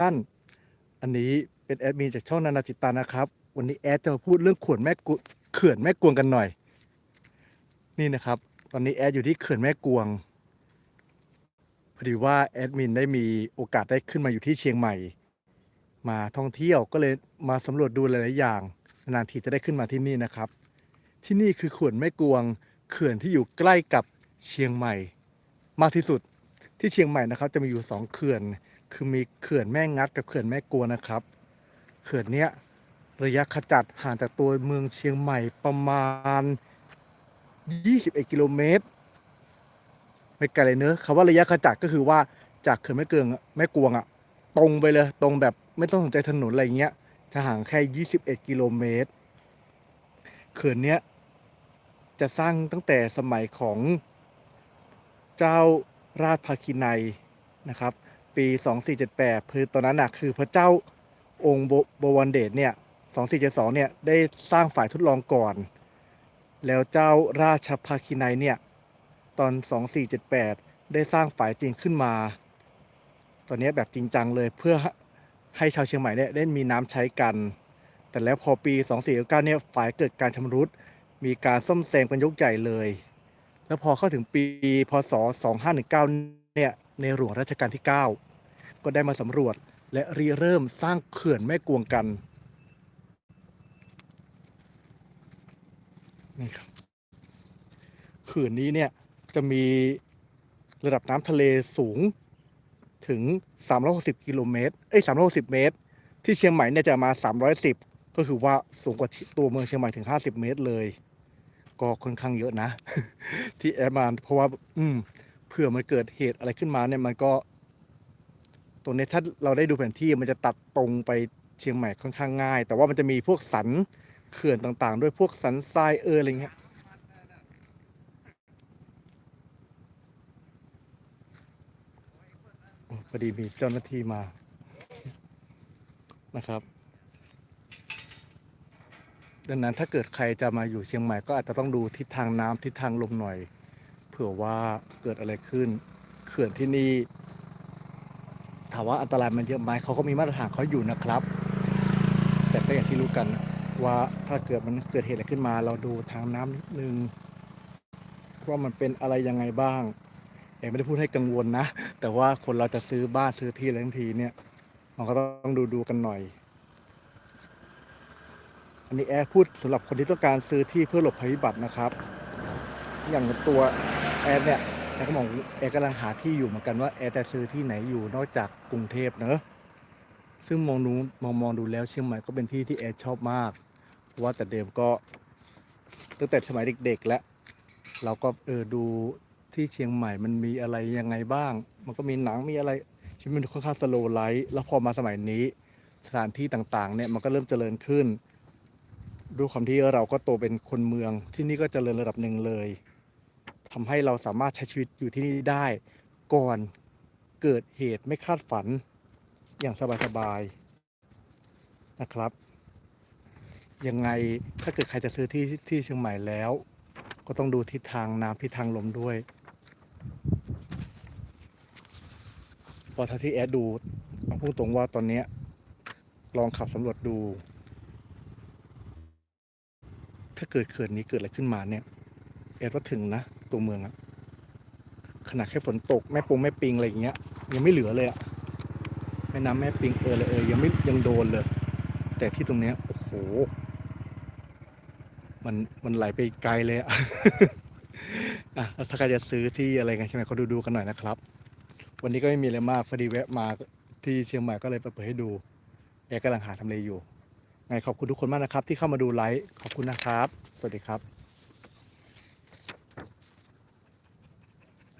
ท่าน อันนี้เป็นแอดมินจากช่องนานาจิตตานะครับ วันนี้แอดจะมาพูดเรื่องเขื่อนแม่กุเขื่อนแม่กวงกันหน่อย นี่นะครับ ตอนนี้แอดอยู่ที่เขื่อนแม่กวง พอดีว่าแอดมินได้มีโอกาสได้ขึ้นมาอยู่ที่เชียงใหม่ มาท่องเที่ยวก็เลยมาสำรวจดูหลาย ๆ อย่างนานทีจะได้ขึ้นมาที่นี่นะครับ ที่นี่คือเขื่อนแม่กวง เขื่อนที่อยู่ใกล้กับเชียงใหม่ มากที่สุดที่เชียงใหม่นะครับ จะมีอยู่สองเขื่อน คือมีเขื่อนแม่งัดกับเขื่อนแม่กวนะครับ เขื่อนเนี้ยระยะขจัดห่างจากตัวเมืองเชียงใหม่ประมาณ 21 กิโลเมตร ไม่ไกลเลยเนอะคำว่าระยะขจัดก็คือว่าจากเขื่อนแม่เกลืองแม่กวงอะตรงไปเลย ตรงแบบไม่ต้องสนใจถนนอะไรเงี้ย จะห่างแค่ 21 กิโลเมตร เขื่อนเนี้ยจะสร้างตั้งแต่สมัยของเจ้าราชภาคินัยนะครับ ปี 2478 คือตอนนั้นนะคือพระเจ้าองค์บวรเดชเนี่ย2472เนี่ยได้สร้างฝ่ายทดลองก่อน แล้วเจ้าราชภาคินัยเนี่ยตอน 2478 ได้สร้างฝ่ายจริงขึ้นมา ตอนนี้แบบจริงจังเลยเพื่อให้ชาวเชียงใหม่เนี่ยได้มีน้ำใช้กัน แต่แล้วพอปี 2499เนี่ยฝ่ายเกิดการชำรุด มีการซ่อมแซมกันยกใหญ่เลย แล้วพอเข้าถึงปีพศ2519เนี่ย ในหลวงรัชกาลที่ 9 ก็ได้มาสำรวจและริเริ่มสร้างเขื่อนแม่กวงกันนี่ครับเขื่อนนี้เนี่ยจะมีระดับน้ำทะเลสูงถึง 360 กิโลเมตร เอ้ย 360 เมตร ที่เชียงใหม่เนี่ยจะมา 310 ก็คือว่าสูงกว่าตัวเมืองเชียงใหม่ถึง 50 เมตรเลย ก็ค่อนข้างเยอะนะ ที่แอร์มาเพราะว่า อืม เผื่อมันเกิดเหตุอะไรขึ้นมาเนี่ยมันก็ ตรงนี้ถ้าเราได้ดูแผนที่มันจะตัดตรงไปเชียงใหม่ค่อนข้างง่าย แต่ว่ามันจะมีพวกสันเขื่อนต่างๆ ด้วยพวกสันทรายเอออะไรเงี้ยพอดีมีเจ้าหน้าที่มานะครับ ดังนั้นถ้าเกิดใครจะมาอยู่เชียงใหม่ก็อาจจะต้องดูทิศทางน้ำทิศทางลมหน่อย ผื่อว่าเกิดอะไรขึ้น เขื่อนที่นี่ ถามว่าอันตรายมันเยอะไหมเขาก็มีมาตรฐานเขาอยู่นะครับ แต่ก็อย่างที่รู้กันว่าถ้าเกิดมันเกิดเหตุอะไรขึ้นมา เราดูทางน้ำนิดนึงว่ามันเป็นอะไรยังไงบ้างเองไม่ได้พูดให้กังวลนะ แต่ว่าคนเราจะซื้อบ้านซื้อที่อะไรทั้งทีเนี่ย มันก็ต้องดูดูกันหน่อย อันนี้แอร์พูดสำหรับคนที่ต้องการซื้อที่เพื่อหลบภัยพิบัตินะครับ อย่างตัว แอร์เนี่ยแอร์ก็มองแอร์กำลังหาที่อยู่เหมือนกันว่าแอร์จะซื้อที่ไหนอยู่นอกจากกรุงเทพเนอะซึ่งมองดูมองมองดูแล้วเชียงใหม่ก็เป็นที่ที่แอร์ชอบมากเพราะว่าแต่เดิมก็ตั้งแต่สมัยเด็ก ๆ แล้วเราก็เออดูที่เชียงใหม่มันมีอะไรยังไงบ้าง มันก็มีหนังมีอะไรชีวิตมันค่อนข้างสโลไลท์แล้วพอมาสมัยนี้สถานที่ต่างๆเนี่ยมันก็เริ่มเจริญขึ้นด้วยความที่เราก็โตเป็นคนเมืองที่นี่ก็เจริญระดับหนึ่งเลย ทำให้เราสามารถใช้ชีวิตอยู่ที่นี่ได้ก่อนเกิดเหตุไม่คาดฝันอย่างสบายๆนะครับ ยังไงถ้าเกิดใครจะซื้อที่ที่เชียงใหม่แล้ว ก็ต้องดูทิศทางน้ำทิศทางลมด้วยพอถ้าที่แอดดูเอาพูดตรงว่าตอนนี้ลองขับสำรวจดู ถ้าเกิดเขื่อนนี้เกิดอะไรขึ้นมาเนี่ย แอดว่าถึงนะ ตัวเมืองอะขนาดแค่ฝนตกแม่ปงแม่ปิงอะไรอย่างเงี้ย ยังไม่เหลือเลยอะแม่น้ำแม่ปิงเออเลยเออยังไม่ยังโดนเลย แต่ที่ตรงเนี้ยโอ้โหมันมันไหลไปไกลเลยอะอะถ้าใครจะซื้อที่อะไรกันใช่ไหมเขาดูดูๆกันหน่อยนะครับ วันนี้ก็ไม่มีอะไรมากพอดีแวะมาที่เชียงใหม่ก็เลยเปิดให้ดูแอร์กำลังหาทำเลอยู่ไงขอบคุณทุกคนมากนะครับ ที่เข้ามาดูไลฟ์ขอบคุณนะครับ สวัสดีครับ